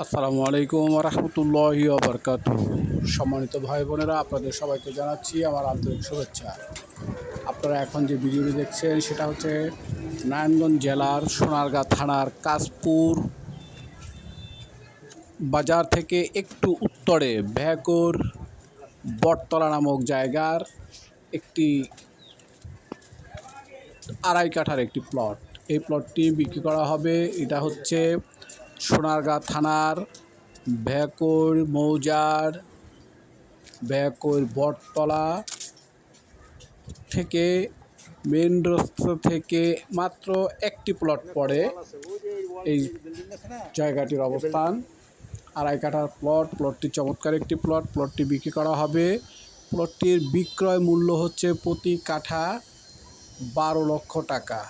আসসালামু আলাইকুম রহমতুল্লাহ বরকাত সম্মানিত ভাই বোনেরা, আপনাদের সবাইকে জানাচ্ছি আমার আন্তরিক শুভেচ্ছা। আপনারা এখন যে ভিডিওটি দেখছেন, সেটা হচ্ছে নারায়ণগঞ্জ জেলার সোনারগাঁ থানার কাশপুর বাজার থেকে একটু উত্তরে ভ্যাকুর বটতলা নামক জায়গার একটি আড়াই কাঠার একটি প্লট এই প্লটটি বিক্রি করা হবে, এটা হচ্ছে সোনারগাঁ থানার ভ্যাকুর মৌজার ভ্যাকুর বটতলা থেকে মেন রাস্তা থেকে মাত্র একটি প্লট পড়ে এই জায়গাটির অবস্থান। আড়াই কাঠার প্লট প্লটটি চমৎকার একটি প্লট প্লটটি বিক্রি করা হবে। প্লটটির বিক্রয় মূল্য হচ্ছে প্রতি কাঠা বারো লক্ষ টাকা।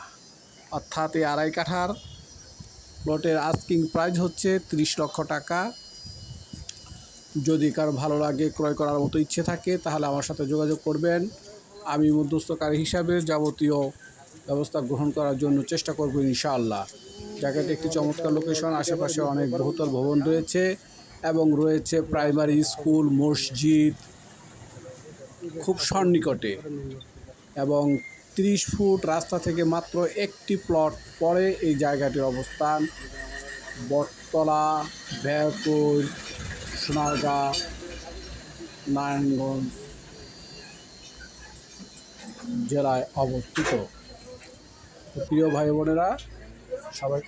অর্থাৎ এই আড়াই কাঠার প্লটের আস্কিং প্রাইস হচ্ছে তিরিশ লক্ষ টাকা। যদি কারও ভালো লাগে, ক্রয় করার মতো ইচ্ছে থাকে, তাহলে আমার সাথে যোগাযোগ করবেন। আমি মধ্যস্থকারী হিসাবে যাবতীয় ব্যবস্থা গ্রহণ করার জন্য চেষ্টা করব ইনশাআল্লাহ। জায়গাটি একটি চমৎকার লোকেশন আশেপাশে অনেক বহুতল ভবন রয়েছে এবং রয়েছে প্রাইমারি স্কুল মসজিদ, খুব সন্নিকটে এবং তিরিশ ফুট রাস্তা থেকে মাত্র একটি প্লট পরে এই জায়গাটির অবস্থান। বটতলা ব্যাকুর সোনারগাঁ, নারায়ণগঞ্জ জেলায় অবস্থিত। প্রিয় ভাই বোনেরা সবাই